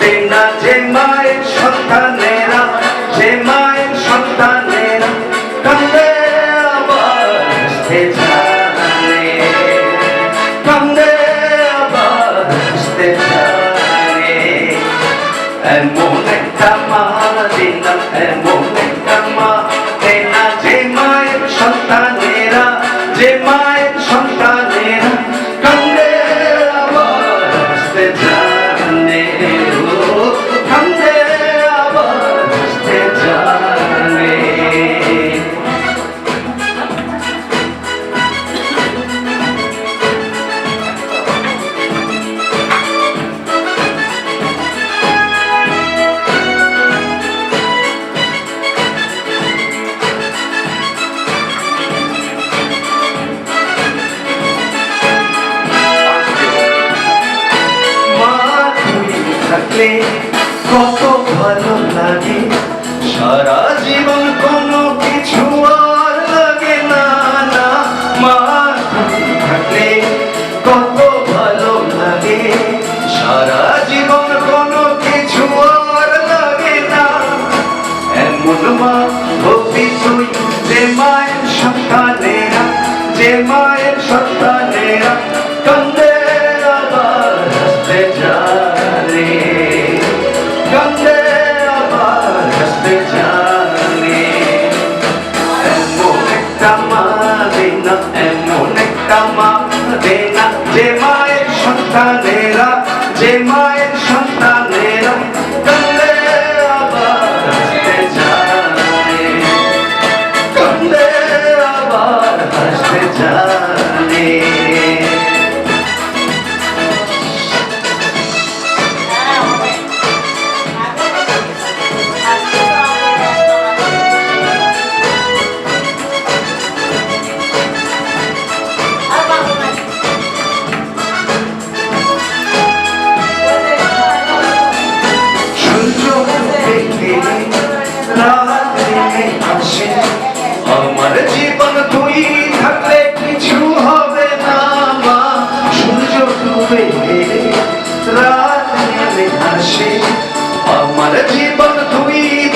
দেনা, যে মায়ের সন্তানেরা, যে মায়ের সন্তানেরা কান্দে আবার হাসতে জানে। কান্দে আবার হাসতে জানে। এমন একটা মা দিলাম, এমন থাকলে কত ভালো লাগে। সারা জীবন কোনো কিছু আর লাগে না না। মা থাকলে কত ভালো লাগে। সারা জীবন কোনো কিছু আর লাগে না। এমন মা হবি তুই যে মায়ের সন্তানেরা, যে মায়ের সন্তানেরা মায়ের সন্তানেরা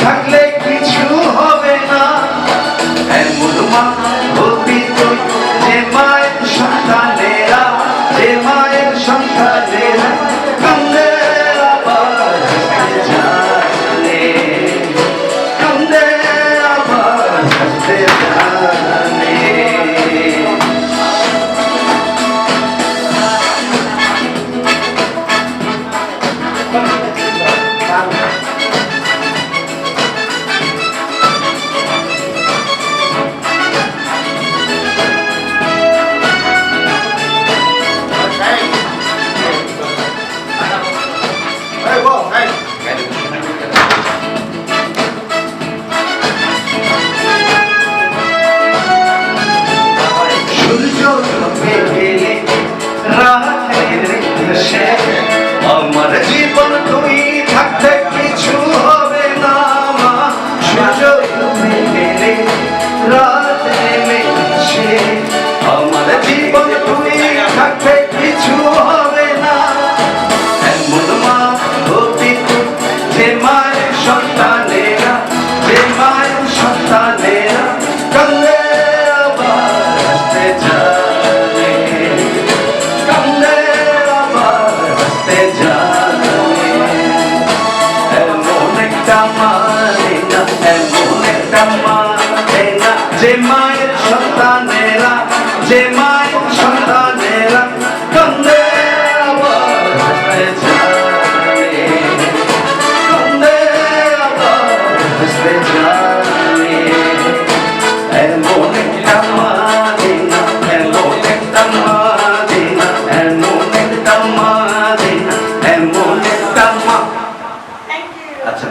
থাকলে কিছু হবে না। এমন হবি তুই যে মায়ের সন্তানেরা যে মায়ের সন্তানেরা জানে। Hey, হাসতে জানে এমন একটা মা না এমন একটা মা না যে মায়ের মায়ের